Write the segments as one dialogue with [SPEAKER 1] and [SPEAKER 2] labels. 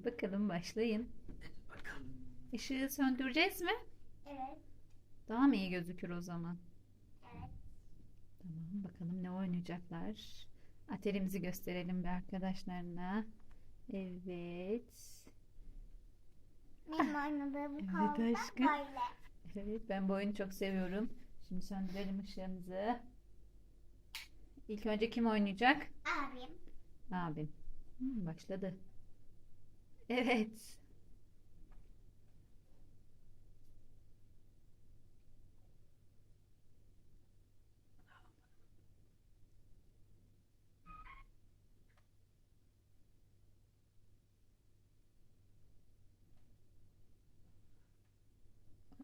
[SPEAKER 1] Hadi bakalım başlayın.
[SPEAKER 2] Bakalım.
[SPEAKER 1] Işığı söndüreceğiz mi?
[SPEAKER 3] Evet.
[SPEAKER 1] Daha mı iyi gözükür o zaman?
[SPEAKER 3] Evet.
[SPEAKER 1] Tamam bakalım ne oynayacaklar. Aterimizi gösterelim bir arkadaşlarına. Evet.
[SPEAKER 3] Benim oynadığım
[SPEAKER 1] Evet
[SPEAKER 3] kolda
[SPEAKER 1] aşkım.
[SPEAKER 3] böyle.
[SPEAKER 1] Evet ben bu oyunu çok seviyorum. Şimdi söndürelim ışığımızı. İlk önce kim oynayacak?
[SPEAKER 3] Abim.
[SPEAKER 1] Abim. Hmm, başladı. Evet.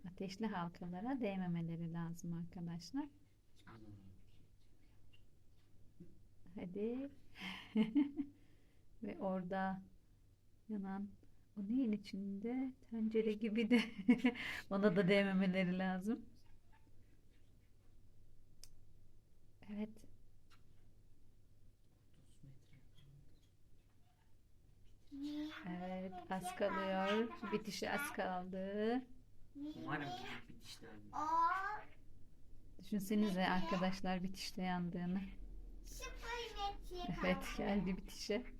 [SPEAKER 1] Ateşli halkalara değmemeleri lazım arkadaşlar. Hadi. Ve orada yanan o neyin içinde? Tencere gibi de ona da değmemeleri lazım. Evet. Evet, az kalıyor. Bitişi az kaldı.
[SPEAKER 2] Umarım
[SPEAKER 1] Düşünsenize arkadaşlar bitişte yandığını. Evet, geldi bitişe.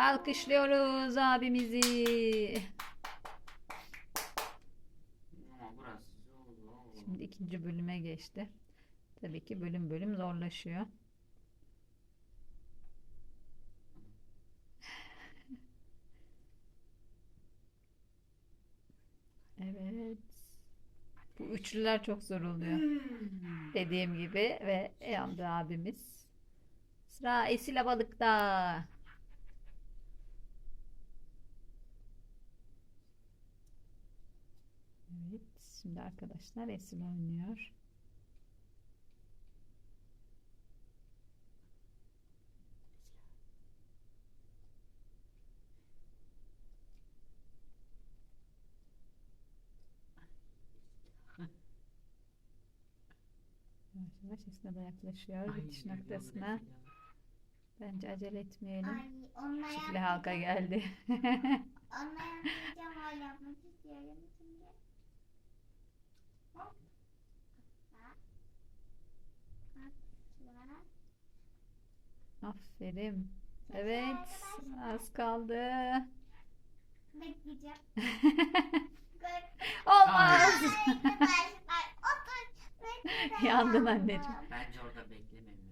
[SPEAKER 1] Alkışlıyoruz abimizi. Şimdi ikinci bölüme geçti. Tabii ki bölüm bölüm zorlaşıyor. Evet. Bu üçlüler çok zor oluyor. Dediğim gibi ve yandı abimiz. Sıra Esila balıkta. Evet, şimdi arkadaşlar Esila oynuyor. Yavaş yavaş Esila da yaklaşıyor bitiş noktasına. Bence acele etmeyelim.
[SPEAKER 3] Ay,
[SPEAKER 1] Çiftli halka geldi.
[SPEAKER 3] Öyle yapmak istiyorum
[SPEAKER 1] Aferin. Evet, az kaldı.
[SPEAKER 3] Bekleyeceğim.
[SPEAKER 1] Olmaz. Yandın anneciğim.
[SPEAKER 2] Bence orada beklememiz.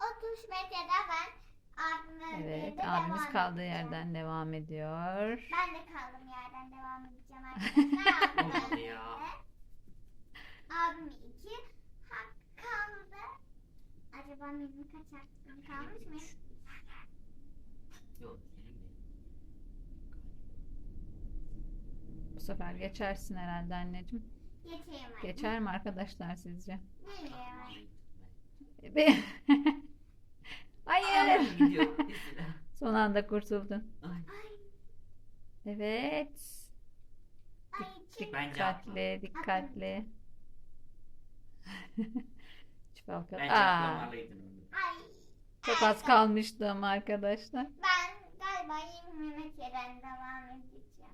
[SPEAKER 3] 30 metrede ben abime
[SPEAKER 1] Evet,
[SPEAKER 3] de
[SPEAKER 1] abimiz
[SPEAKER 3] devam
[SPEAKER 1] kaldığı
[SPEAKER 3] edeceğim.
[SPEAKER 1] yerden devam ediyor.
[SPEAKER 3] Ben de kaldığım yerden devam edeceğim arkadaşlar. Abim
[SPEAKER 2] ya.
[SPEAKER 3] Abim iki hak kaldı. Acaba benim kaç hakkım kalmış mı?
[SPEAKER 2] Yok.
[SPEAKER 1] Bu sefer geçersin herhalde anneciğim.
[SPEAKER 3] Geçeyim anne.
[SPEAKER 1] Geçer mi arkadaşlar sizce?
[SPEAKER 3] Bilmiyorum.
[SPEAKER 1] Hayır.
[SPEAKER 2] Gidiyor.
[SPEAKER 1] Son anda kurtuldun.
[SPEAKER 2] Ay.
[SPEAKER 1] Evet.
[SPEAKER 2] Bence.
[SPEAKER 1] Dikkatli, dikkatli. Çifthalka.
[SPEAKER 2] Bence
[SPEAKER 1] Aa,
[SPEAKER 2] atlamalıydın onu.
[SPEAKER 3] Ay.
[SPEAKER 1] çok az kalmıştı ama arkadaşlar.
[SPEAKER 3] Ben galiba 20 metreden devam edeceğim.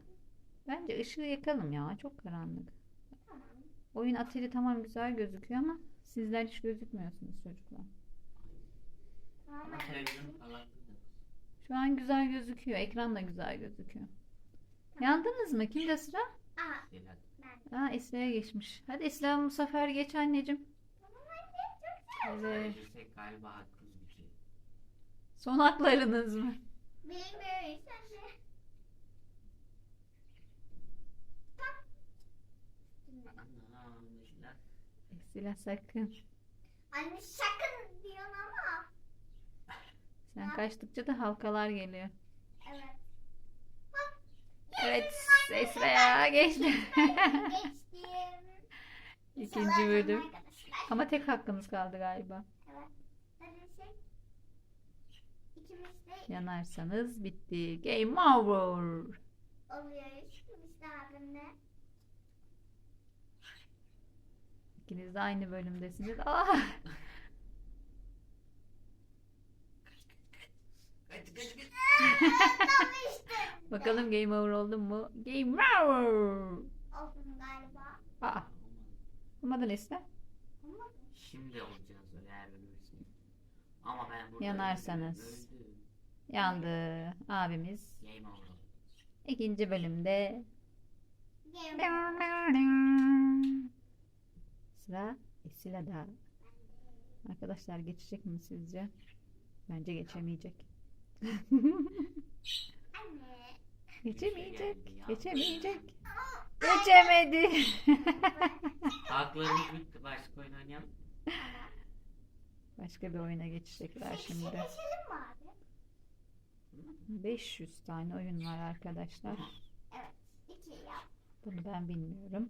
[SPEAKER 1] Bence ışığı yakalım ya. Çok karanlık.
[SPEAKER 3] Tamam.
[SPEAKER 1] Oyun ateli tamam güzel gözüküyor ama sizler hiç gözükmüyorsunuz çocuklar.
[SPEAKER 3] Tamam.
[SPEAKER 2] Ama televizyon parlaklığı da.
[SPEAKER 1] Şu an güzel gözüküyor. Ekran da güzel gözüküyor. Yandınız mı? Kimde sıra?
[SPEAKER 3] Aa, ben.
[SPEAKER 1] Aa Esra'ya geçmiş. Hadi Esra bu sefer geç anneciğim.
[SPEAKER 3] Tamam anne çok güzel.
[SPEAKER 1] Evet.
[SPEAKER 2] Söylesek galiba hakkımız bitiyor.
[SPEAKER 1] Son haklarınız mı?
[SPEAKER 2] Ana mesela.
[SPEAKER 1] Esra sakın.
[SPEAKER 3] Anne sakın diyorsun ama.
[SPEAKER 1] Kaçtıkça da halkalar geliyor.
[SPEAKER 3] Evet.
[SPEAKER 1] Evet Esra'ya geçti. İkinci bölüm. Ama tek hakkımız kaldı galiba.
[SPEAKER 3] Şey.
[SPEAKER 1] Yanarsanız bitti. Game over.
[SPEAKER 3] oluyoruz.
[SPEAKER 1] İkiniz de aynı bölümdesiniz. Ah!
[SPEAKER 2] Kaç
[SPEAKER 1] Bakalım game over oldu mu? Game over.
[SPEAKER 3] Oldum galiba.
[SPEAKER 1] Aa, olmadı Nesli.
[SPEAKER 2] Şimdi olacağız eğer ölürsün. Ama ben burada
[SPEAKER 1] Yanarsanız.
[SPEAKER 2] öldüm.
[SPEAKER 1] Yandı abimiz.
[SPEAKER 2] Game over.
[SPEAKER 1] İkinci bölümde
[SPEAKER 3] game
[SPEAKER 1] sıra Esila'da. Arkadaşlar geçecek mi sizce? Bence geçemeyecek. Geçemeyecek.
[SPEAKER 2] ya.
[SPEAKER 1] Geçemeyecek. Geçemedi.
[SPEAKER 2] Haklarımız bitti. Başka oyun oynayalım.
[SPEAKER 1] Başka bir oyuna geçecekler şimdi.
[SPEAKER 3] Geçelim mi abi?
[SPEAKER 1] 500 tane oyun var arkadaşlar. Bunu ben bilmiyorum.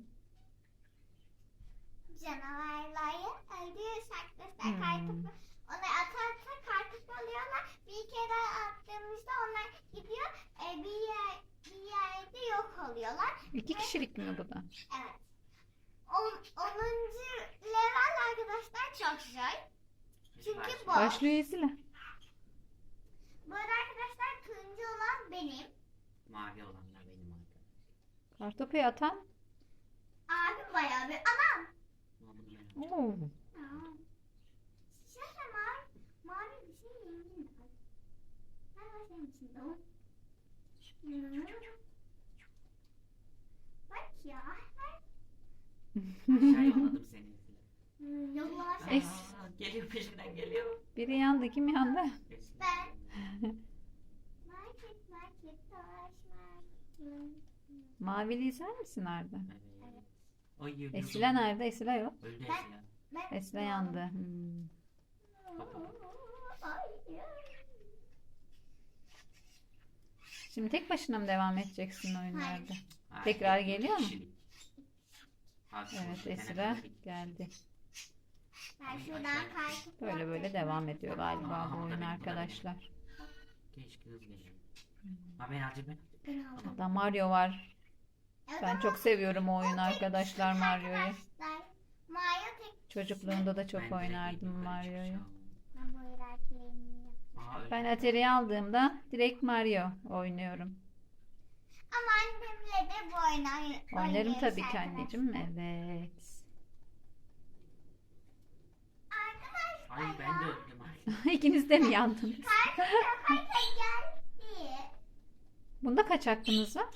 [SPEAKER 3] Canavarları öldürüyorsak arkadaşlar
[SPEAKER 1] Hmm.
[SPEAKER 3] kartopu onu atarsa kartopu alıyorlar. Bir kere attığımızda onlar gidiyor e, bir yer bir yerde yok oluyorlar.
[SPEAKER 1] İki kişilik mi bu da?
[SPEAKER 3] Evet. On, 10. level arkadaşlar çok zor. Çünkü bu.
[SPEAKER 1] Başlıyor Esila.
[SPEAKER 3] Bu arada arkadaşlar turuncu olan benim.
[SPEAKER 2] Mavi olanlar benim arkadaşım.
[SPEAKER 1] Kartopuyu atan.
[SPEAKER 3] Abi bayağı bir anam.
[SPEAKER 1] Oo.
[SPEAKER 3] Şöyle mavi, mavi bir şey yengin. Ben içinde o. Hmm. Bak ya.
[SPEAKER 2] aşağı yolladım seni.
[SPEAKER 3] Hmm, Yolla sen.
[SPEAKER 1] Es-
[SPEAKER 2] Aa, geliyor peşinden geliyor.
[SPEAKER 1] Biri yandı, kim yandı?
[SPEAKER 3] Ben. Market market taş market.
[SPEAKER 1] Maviliği sen misin Arda?
[SPEAKER 2] Evet.
[SPEAKER 1] Esila nerede? Esila yok.
[SPEAKER 2] Öldü
[SPEAKER 3] Ben-
[SPEAKER 2] Esila.
[SPEAKER 3] Ben-
[SPEAKER 1] Esila yandı. Hmm.
[SPEAKER 3] Ay,
[SPEAKER 1] Şimdi tek başına mı devam edeceksin oyunlarda?
[SPEAKER 2] Hayır,
[SPEAKER 1] Tekrar geliyor mu? Evet
[SPEAKER 2] bitti.
[SPEAKER 1] geldi.
[SPEAKER 3] Ben şuradan kartopu
[SPEAKER 1] Böyle böyle devam ediyor galiba bu oyun arkadaşlar. Hatta Mario var. Ben çok seviyorum o oyunu arkadaşlar Mario'yu.
[SPEAKER 3] arkadaşlar. Mario tek
[SPEAKER 1] Çocukluğumda da çok oynardım Mario'yu.
[SPEAKER 3] Ben
[SPEAKER 1] Atari'yi aldığımda direkt Mario oynuyorum.
[SPEAKER 3] Ama annemle de bu oyunu oyn-
[SPEAKER 1] Oynarım tabii ki anneciğim. Evet.
[SPEAKER 3] Arkadaşlar
[SPEAKER 2] Ay ben de
[SPEAKER 3] ya.
[SPEAKER 2] öldüm. Ay.
[SPEAKER 1] İkiniz de mi yandınız?
[SPEAKER 3] Geldi.
[SPEAKER 1] Bunda kaç hakkınız var?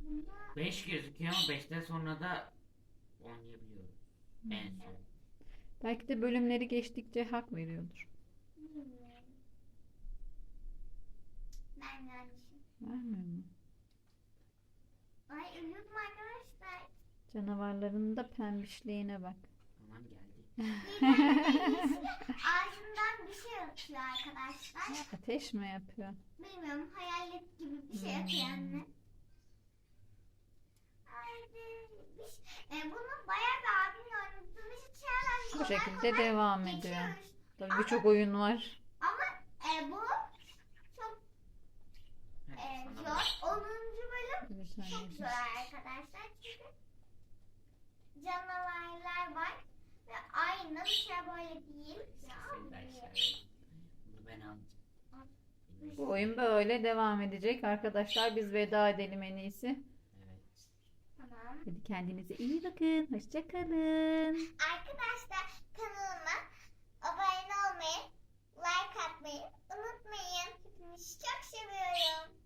[SPEAKER 3] Bunda
[SPEAKER 2] 5 gözüküyor ama 5'ten sonra da oynayabiliyorum. En son.
[SPEAKER 1] Belki de bölümleri geçtikçe hak veriyordur.
[SPEAKER 3] bilmiyorum. Ben yanlışım.
[SPEAKER 1] Vermiyor mu?
[SPEAKER 3] Ay ölüyordum arkadaşlar.
[SPEAKER 1] Canavarların da pembişliğine bak.
[SPEAKER 2] Aman geldi.
[SPEAKER 3] Ağzından bir şey atıyor arkadaşlar.
[SPEAKER 1] Ateş mi yapıyor?
[SPEAKER 3] Bilmiyorum hayalet gibi bir şey atıyor anne. Haydi. Biz, e, bunu bayağı bir abimle oynadığımız için
[SPEAKER 1] Bu şekilde devam ediyor. Tabii birçok oyun var.
[SPEAKER 3] Ama Çok güzel arkadaşlar çünkü canavarlar var ve aynı bir şey böyle değil.
[SPEAKER 2] Bunu.
[SPEAKER 1] Bu oyun böyle devam edecek. Arkadaşlar biz veda edelim en iyisi.
[SPEAKER 2] Evet.
[SPEAKER 3] Tamam.
[SPEAKER 1] Hadi kendinize iyi bakın. Hoşçakalın.
[SPEAKER 3] Arkadaşlar kanalıma abone olmayı, like atmayı unutmayın. Hepinizi çok seviyorum.